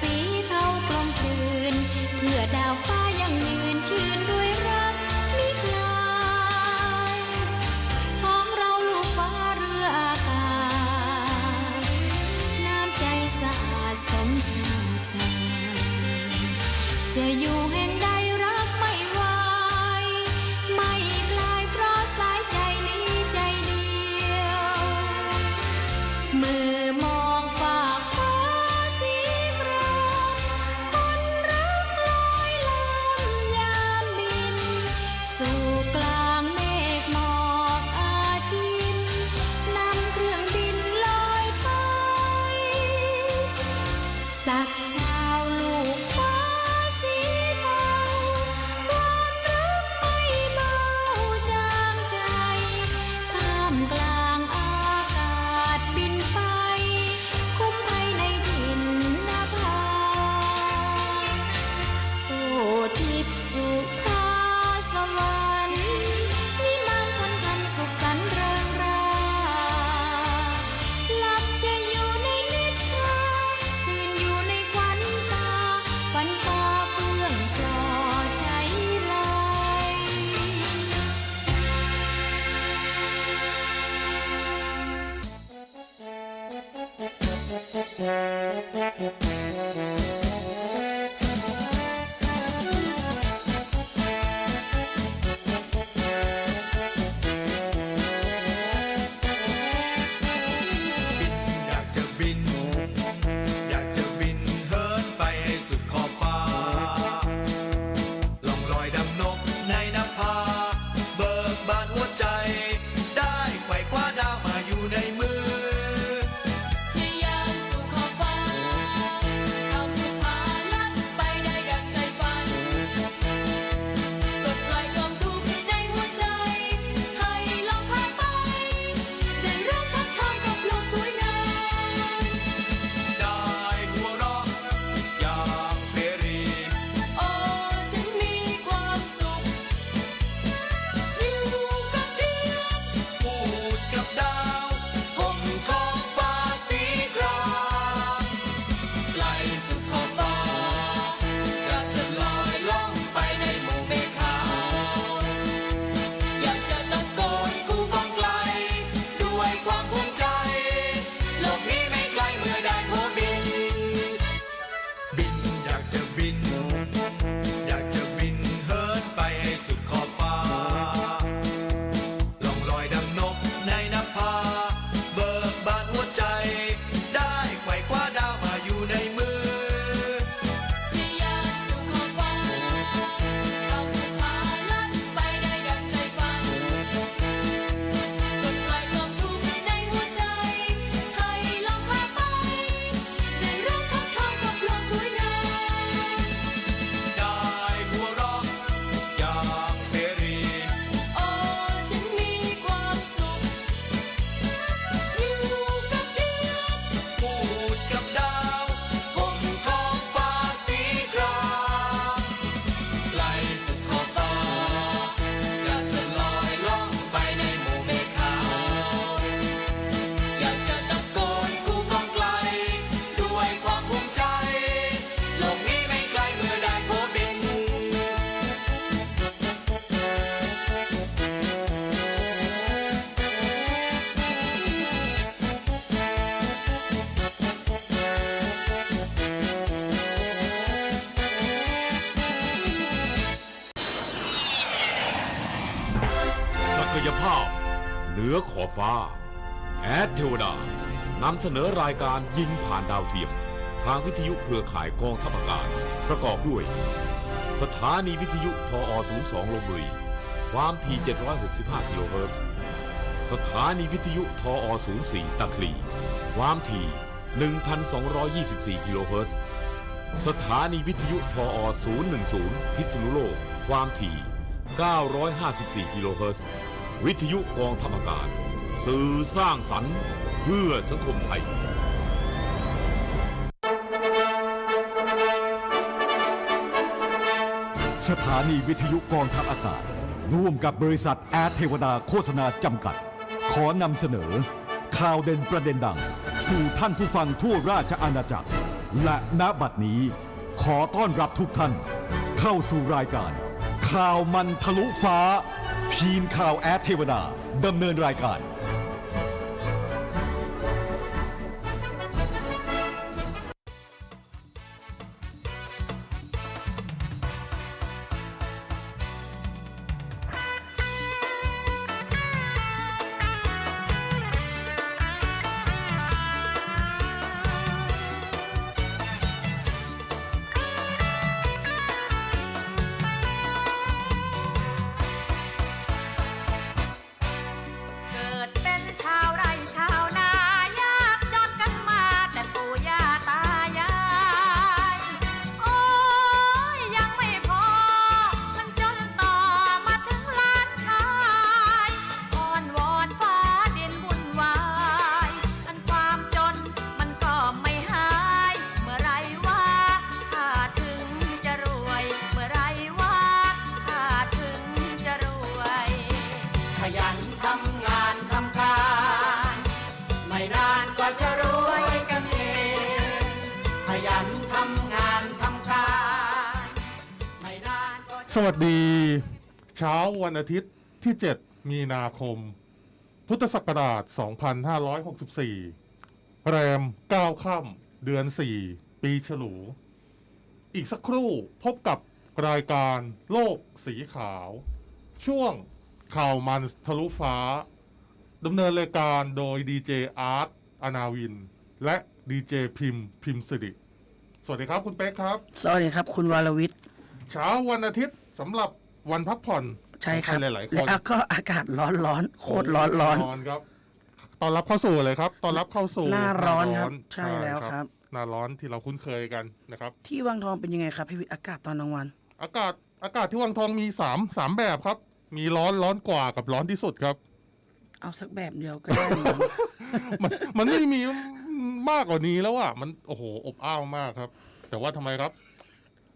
สีเทากลมกลืน เพื่อดาวฟ้ายังยืนชื่นด้วยรักมิคลายของเราลูกฟ้าเรืออากาศน้ำใจสะอาดสมชาติจะอยู่แห่งใด นือขอบฟ้า แอดเทวดานำเสนอรายการยิงผ่านดาวเทียม ทางวิทยุเครือข่ายกองทัพอากาศ ประกอบด้วย สถานีวิทยุทอ02ลพบุรี ความถี่ 765 กิโลเฮิรตซ์สถานีวิทยุทอ04ตะคลี ความถี่ 1,224 กิโลเฮิรตซ์สถานีวิทยุทอ010 พิษณุโลก ความถี่ 954 กิโลเฮิรตซ์ วิทยุกองทัพอากาศ สื่อสร้างสรรค์เพื่อสังคมไทย สถานีวิทยุกองทัพอากาศ ร่วมกับบริษัทแอดเทวดาโฆษณาจำกัด ขอนำเสนอ ข่าวเด่นประเด็นดัง สู่ท่านผู้ฟังทั่วราชอาณาจักร และณบัดนี้ ขอต้อนรับทุกท่าน เข้าสู่รายการ ข่าวมันทะลุฟ้า ทีมข่าวแอดเทวดาดำเนินรายการ สวัสดี เช้าวันอาทิตย์ที่ 7 มีนาคม พุทธศักราช 2564 แรม 9 ค่ำเดือน 4 ปีฉลู อีกสักครู่พบกับรายการโลกสีขาว ช่วงข่าวมันทะลุฟ้าดำเนินรายการโดยดีเจอาร์ตอนาวิน และดีเจพิมพ์พิมพ์สิริสวัสดีครับคุณเป๊กครับ สวัสดีครับ คุณวรวิทย์ เช้าวันอาทิตย์ สำหรับวันพักผ่อนใช่ครับของใหลาย ๆคและนก็อากาศร้อนร้อนๆโคตรร้อนร้อนร้อนครับตอนรับเข้าสู่เลยครับตอนรับเข้าสู่หน้าร้อนครับ ใช่แล้วครับ หน้าร้อนที่เราคุ้นเคยกันนะครับ ที่วังทองเป็นยังไงครับพี่วิทย์อากาศตอนกลางวัน อากาศอากาศที่วังทองมีสามสามแบบครับ มีร้อนร้อนกว่ากับร้อนที่สุดครับ เอาสักแบบเดียวก็ได้มั้งมันมันไม่มีมากกว่านี้แล้วอะมันโอ้โหอบอ้าวมากครับ แต่ว่าทำไมครับ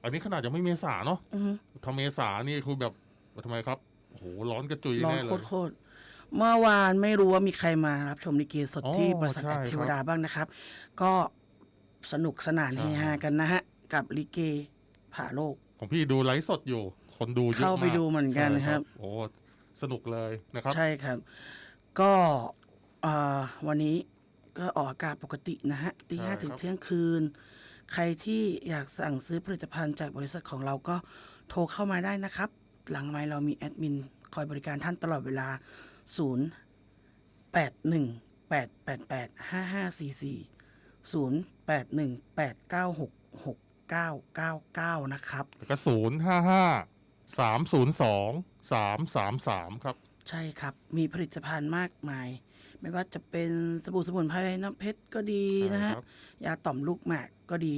อันนี้ขนาดยังไม่เมษาเนาะอือฮึ ทำเมษานี่คือแบบทำไมครับโอ้โหร้อนกระจุยร้อนแน่เลโคย ตรโคตรเมื่อวานไม่รู้ว่ามีใครมารับชมลิเกสดอ๋อที่บริษัทใช่แอดครับเทวดาบ้างนะครับ ก็สนุกสนานใช่ เฮฮากันนะฮะ กับลิเกผ่าโลก ของพี่ดูไลฟ์สดอยู่ คนดูเยอะมากเข้าไปดูเหมือนกันใช่ครับ โอ้สนุกเลยนะครับ ใช่ครับ ก็เอ่อวันนี้ก็ออกอากาศปกตินะฮะตีห้าถึงเที่ยงคืน ใครที่อยากสั่งซื้อผลิตภัณฑ์จากบริษัทของเราก็โทรเข้ามาได้นะครับ หลังไมค์เรามีแอดมินคอยบริการท่านตลอดเวลา 0 8 1 8 8 8 5 5 4 4 0 8 1 8 9 6 6 9 9 9 นะครับ แล้วก็ศูนย์ห้าห้าสามศูนย์สองสามสามสามครับ ใช่ครับ มีผลิตภัณฑ์มากมาย ไม่ว่าจะเป็นสบู่สมุนไพรน้ำเพชรก็ดีนะฮะใช่ครับยาต่อมลูกหมาก ก็ดี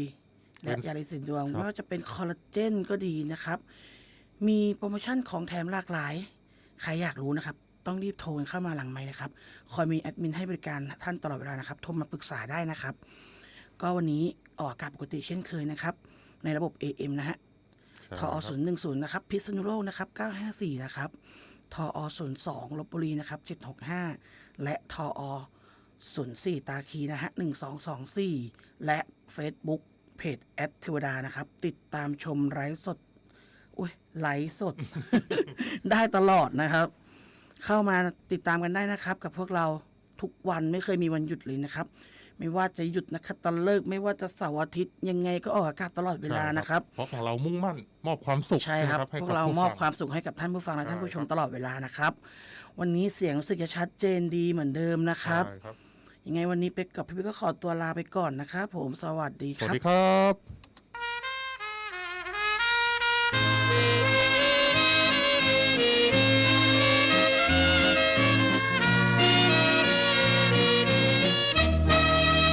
และเป็นยาลิสินดวงครับไม่ว่าจะเป็นคอลลาเจนก็ดีนะครับ มีโปรโมชั่นของแถมหลากหลาย ใครอยากรู้นะครับ ต้องรีบโทรกันเข้ามาหลังไม้นะครับ คอยมีแอดมินให้บริการท่านตลอดเวลานะครับ โทรมาปรึกษาได้นะครับ ก็วันนี้ออกอากาศปกติเช่นเคยนะครับ ในระบบ AM นะฮะใช่ทอศูนย์หนึ่งศูนย์นะครับ พิษณุโลกนะครับเก้าห้าสี่นะครับทอศูนย์สองลบบุรีนะครับเจ็ดหกห้าและทอ ศูนย์สี่ตาคีนะฮะหนึ่งสองสองสี่และ Facebook เพจแอดเทวดานะครับ ติดตามชมไลฟ์สดอุ้ยไลฟ์สด ได้ตลอดนะครับ เข้ามาติดตามกันได้นะครับ กับพวกเราทุกวันไม่เคยมีวันหยุดเลยนะครับ ไม่ว่าจะหยุดนะครับตอนเลิกไม่ว่าจะเสาร์อาทิตย์ยังไงก็ออกอากาศตลอดเวลานะครับ เพราะของเรามุ่งมั่นมอบความสุขใช่ครับไหให้พวกักเราผู้มอบฟังความสุขให้กับท่านผู้ฟังและใช่ท่านผู้ชมครับตลอดเวลานะครับ วันนี้เสียงรู้สึกจะชัดเจนดีเหมือนเดิมนะครับใช่ครับ ยังไงวันนี้เป๊กกับพี่ปิ๊กก็ขอตัวลาไปก่อนนะครับผมสวัสดีสควัสรับ ดีครับ